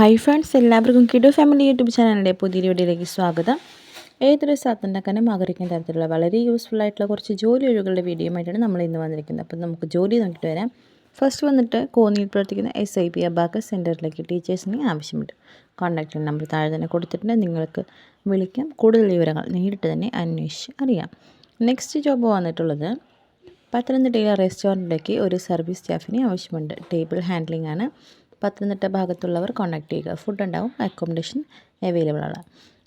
Hi friends എല്ലാവർക്കും കിഡു family YouTube ചാനലിന്റെ പുതിയ വീഡിയോയിലേക്ക് സ്വാഗതം. ഏതൊരു സ്ഥലത്തുണ്ടാക്കാനും ആഗ്രഹിക്കുന്ന തരത്തിലുള്ള വളരെ യൂസ്ഫുൾ ആയിട്ടുള്ള കുറച്ച് ജോലി വീഡിയോ വീഡിയോയുമായിട്ടാണ് നമ്മൾ ഇന്ന് വന്നിരിക്കുന്നത്. അപ്പോൾ നമുക്ക് ജോലി നോക്കിയിട്ട് വരാം. ഫസ്റ്റ് വന്നിട്ട് കോന്നിയിൽ പ്രവർത്തിക്കുന്ന എസ് ഐ പി അബാക്ക സെന്ററിലേക്ക് ടീച്ചേഴ്സിന് ആവശ്യമുണ്ട്. കോൺടാക്റ്റ് നമ്പർ താഴെ തന്നെ കൊടുത്തിട്ടുണ്ട്. നിങ്ങൾക്ക് വിളിക്കാം. കൂടുതൽ വിവരങ്ങൾ നേരിട്ട് തന്നെ അന്വേഷിച്ച് അറിയാം. നെക്സ്റ്റ് ജോബ് വന്നിട്ടുള്ളത് പത്തനംതിട്ടയിലെ റെസ്റ്റോറന്റിലേക്ക് ഒരു സർവീസ് സ്റ്റാഫിനെ ആവശ്യമുണ്ട്. ടേബിൾ ഹാൻഡ്ലിംഗ് ആണ്. പത്തനംതിട്ട ഭാഗത്തുള്ളവർ കോൺടാക്ട് ചെയ്യുക. ഫുഡ് ഉണ്ടാവും അക്കോമഡേഷൻ അവൈലബിൾ ആണ്.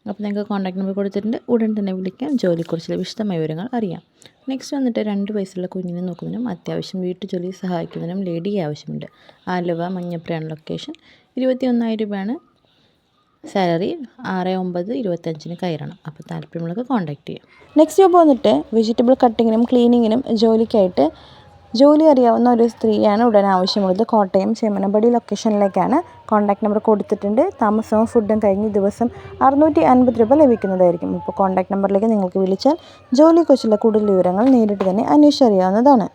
അപ്പോൾ നിങ്ങൾക്ക് കോൺടാക്ട് നമ്പർ കൊടുത്തിട്ടുണ്ട്. ഉടൻ തന്നെ വിളിക്കാം. ജോലിയെക്കുറിച്ചുള്ള വിശദമായ വിവരങ്ങൾ അറിയാം. നെക്സ്റ്റ് വന്നിട്ട് രണ്ട് വയസ്സുള്ള കുഞ്ഞിനെ നോക്കുന്നതിനും അത്യാവശ്യം വീട്ടുജോലി സഹായിക്കുന്നതിനും ലേഡിയെ ആവശ്യമുണ്ട്. ആലുവ മഞ്ഞപ്രയാണ് ലൊക്കേഷൻ ഇരുപത്തി ഒന്നായിരം രൂപയാണ് സാലറി ആറ് ഒമ്പത് ഇരുപത്തഞ്ചിന് കയറണം. അപ്പോൾ താല്പര്യമുള്ളവർക്ക് കോൺടാക്ട് ചെയ്യാം. നെക്സ്റ്റ് ജോബ് വന്നിട്ട് വെജിറ്റബിൾ കട്ടിങ്ങിനും ക്ലീനിങ്ങിനും ജോലിക്കായിട്ട് ജോലി അറിയാവുന്ന ഒരു സ്ത്രീയാണ് ഉടൻ ആവശ്യമുള്ളത്. കോട്ടയം ചേമനപടി ലൊക്കേഷനിലേക്കാണ് കോൺടാക്ട് നമ്പർ കൊടുത്തിട്ടുണ്ട്. താമസവും ഫുഡും കഴിഞ്ഞ് ദിവസം അറുന്നൂറ്റി അൻപത് രൂപ ലഭിക്കുന്നതായിരിക്കും. ഇപ്പോൾ കോൺടാക്ട് നമ്പറിലേക്ക് നിങ്ങൾക്ക് വിളിച്ചാൽ ജോലിയെക്കുറിച്ചുള്ള കൂടുതൽ വിവരങ്ങൾ നേരിട്ട് തന്നെ അന്വേഷിച്ചറിയാവുന്നതാണ്.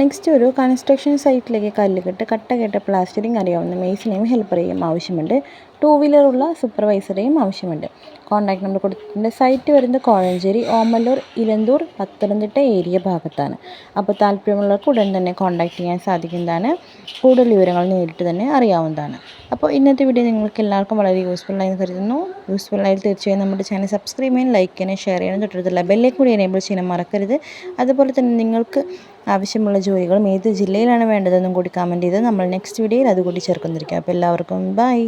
നെക്സ്റ്റ് ഒരു കൺസ്ട്രക്ഷൻ സൈറ്റിലേക്ക് കല്ലുകെട്ട് കട്ട കെട്ട പ്ലാസ്റ്ററിങ് അറിയാവുന്ന മെയ്സിനെയും ഹെൽപ്പറേയും ആവശ്യമുണ്ട്. ടൂ വീലറുള്ള സൂപ്പർവൈസറേയും ആവശ്യമുണ്ട്. കോൺടാക്ട് നമ്പർ കൊടുത്തിട്ടുണ്ട്. സൈറ്റ് വരുന്നത് കോഴഞ്ചേരി ഓമല്ലൂർ ഇലന്തൂർ പത്തനംതിട്ട ഏരിയ ഭാഗത്താണ്. അപ്പോൾ താല്പര്യമുള്ളവർക്ക് ഉടൻ തന്നെ കോൺടാക്ട് ചെയ്യാൻ സാധിക്കുന്നതാണ്. കൂടുതൽ വിവരങ്ങൾ നേരിട്ട് തന്നെ അറിയാവുന്നതാണ്. അപ്പോൾ ഇന്നത്തെ വീഡിയോ നിങ്ങൾക്ക് എല്ലാവർക്കും വളരെ യൂസ്ഫുൾ ആയി കരുതുന്നു. യൂസ്ഫുൾ ആയി തീർച്ചയായും നമ്മുടെ ചാനൽ സബ്സ്ക്രൈബ് ചെയ്യാൻ ലൈക്ക് ചെയ്യാനും ഷെയർ ചെയ്യാനും തൊട്ടടുത്തുള്ള ബെല്ലേക്ക് കൂടി എനേബിൾ ചെയ്യാൻ മറക്കരുത്. അതുപോലെ തന്നെ നിങ്ങൾക്ക് ആവശ്യമുള്ള ജോലികളും ഏത് ജില്ലയിലാണ് വേണ്ടതെന്നും കൂടി കമന്റ് ചെയ്ത് നമ്മൾ നെക്സ്റ്റ് വീഡിയോയിൽ അതുകൂടി ചേർക്കുന്നിരിക്കും. അപ്പോൾ എല്ലാവർക്കും ബൈ